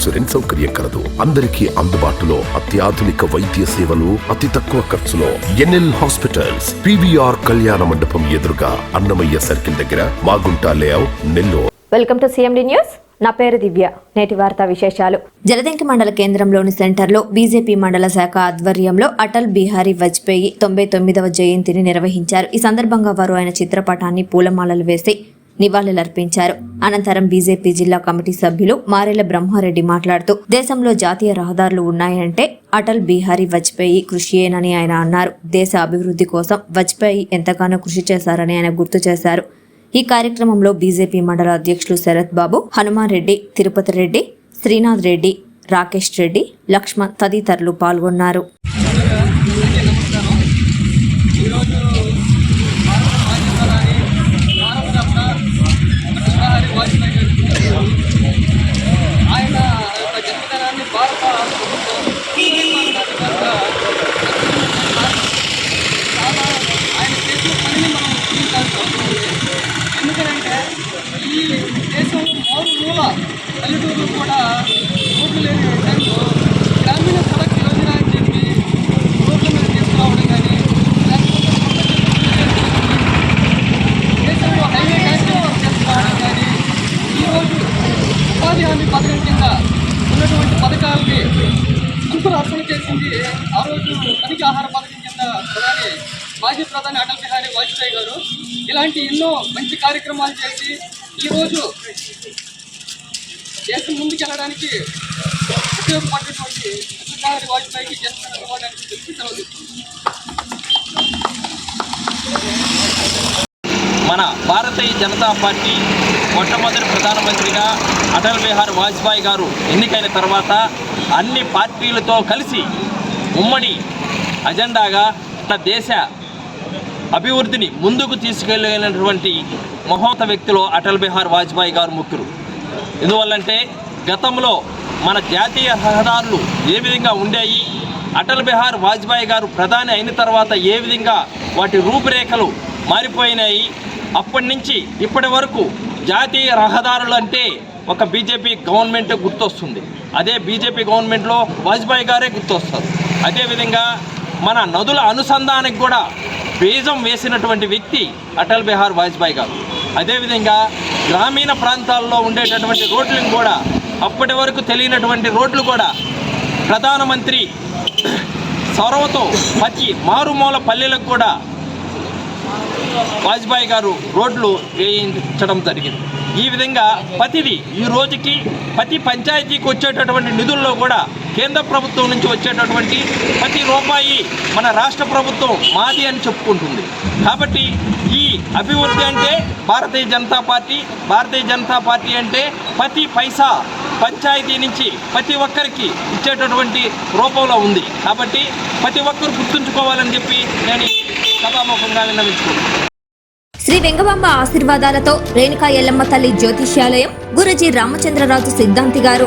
Insurance సౌకర్యం కలదు. అందరికీ అందుబాటులో అత్యాధునిక వైద్య సేవలు అతి తక్కువ ఖర్చులో. ఎన్ఎల్ హాస్పిటల్స్ పివిఆర్ కళ్యాణ మండపం ఎదురుగా అన్నమయ్య సర్కిల్ దగ్గర Magunta layout Nellore. Welcome to CMD news నా పేరు దివ్య. నేటి వార్తా విశేషాలు. జలదంకి మండల కేంద్రంలోని సెంటర్లో బీజేపీ మండల శాఖ ఆధ్వర్యంలో అటల్ బిహారీ వాజ్పేయి తొంభై తొమ్మిదవ జయంతిని నిర్వహించారు. ఈ సందర్భంగా వారు ఆయన చిత్రపటాన్ని పూలమాలలు వేసి నివాళులర్పించారు. అనంతరం బీజేపీ జిల్లా కమిటీ సభ్యులు మారెల బ్రహ్మారెడ్డి మాట్లాడుతూ దేశంలో జాతీయ రహదారులు ఉన్నాయంటే అటల్ బిహారీ వాజ్పేయి కృషియేనని ఆయన అన్నారు. దేశ అభివృద్ధి కోసం వాజ్పేయి ఎంతగానో కృషి చేశారని ఆయన గుర్తు చేశారు. ఈ కార్యక్రమంలో బీజేపీ మండల అధ్యక్షులు శరత్ బాబు హనుమాన్ రెడ్డి తిరుపతి రెడ్డి శ్రీనాథ్ రెడ్డి రాకేష్ రెడ్డి లక్ష్మణ్ తదితరులు పాల్గొన్నారు. దేశంలో మూల. పల్లెటూరు కూడా రోడ్లు లేని టైంలో గ్రామీణ సడక్ యోజన అని చెప్పి రోడ్ల మీద తీసుకురావడం కానీ లేకపోతే దేశంలో హైవే ట్యాక్సీ చేసుకోవడం కానీ ఈరోజు ఉపాధి హామీ పథకం కింద ఉన్నటువంటి పథకాలకి అంకులు అర్పణ చేసింది ఆ రోజు పనికి ఆహార పథకం కింద ప్రధాని మాజీ ప్రధాని అటల్ బిహారీ వాజ్పేయి గారు. ఇలాంటి ఎన్నో మంచి కార్యక్రమాలు చేసి ఈరోజు దేశం ముందుకెళ్ళడానికి ఉపయోగపడినటువంటి అటల్ వాజ్పేయికి జన్మదిన అవ్వడానికి తెలిసి సెలవు మన భారతీయ జనతా పార్టీ మొట్టమొదటి ప్రధానమంత్రిగా అటల్ బిహారీ వాజ్పేయి గారు ఎన్నికైన తర్వాత అన్ని పార్టీలతో కలిసి ఉమ్మడి అజెండాగా మన దేశ అభివృద్ధిని ముందుకు తీసుకెళ్ళినటువంటి మహోత వ్యక్తిలో అటల్ బిహారీ వాజ్పేయి గారు ముఖ్యులు ఎందువల్లంటే గతంలో మన జాతీయ రహదారులు ఏ విధంగా ఉండేవి అటల్ బిహార్ వాజ్పేయి గారు ప్రధాని అయిన తర్వాత ఏ విధంగా వాటి రూపురేఖలు మారిపోయినాయి అప్పటి నుంచి ఇప్పటి వరకు జాతీయ రహదారులు అంటే ఒక బీజేపీ గవర్నమెంట్ గుర్తొస్తుంది. అదే బీజేపీ గవర్నమెంట్లో వాజ్పేయి గారే గుర్తొస్తారు. అదేవిధంగా మన నదుల అనుసంధానికి కూడా బీజం వేసినటువంటి వ్యక్తి అటల్ బిహార్ వాజ్పేయి గారు. అదేవిధంగా గ్రామీణ ప్రాంతాల్లో ఉండేటటువంటి రోడ్లను కూడా అప్పటి వరకు తెలియనటువంటి రోడ్లు కూడా ప్రధానమంత్రి చొరవతో ప్రతి మారుమూల పల్లెలకు కూడా వాజ్పేయి గారు రోడ్లు వేయించడం జరిగింది. ఈ విధంగా ప్రతిది ఈ రోజుకి ప్రతి పంచాయతీకి వచ్చేటటువంటి నిధుల్లో కూడా కేంద్ర ప్రభుత్వం నుంచి వచ్చేటటువంటి ప్రతి రూపాయి మన రాష్ట్ర ప్రభుత్వం మాది అని చెప్పుకుంటుంది. కాబట్టి అభివృద్ధి అంటే భారతీయ జనతా పార్టీ భారతీయ జనతా పార్టీ అంటే ప్రతి పైసా పంచాయతీ నుంచి ప్రతి ఒక్కరికి ఇచ్చేటటువంటి రూపంలో ఉంది. కాబట్టి ప్రతి ఒక్కరు గుర్తుంచుకోవాలని చెప్పి నేను సభాముఖంగా విన్నవించుకున్నాను శ్రీ వెంగబాంబ ఆశీర్వాదాలతో రేణుకా ఎల్లమ్మ తల్లి జ్యోతిష్యాలయం గురుజీ రామచంద్రరాజు సిద్ధాంతి గారు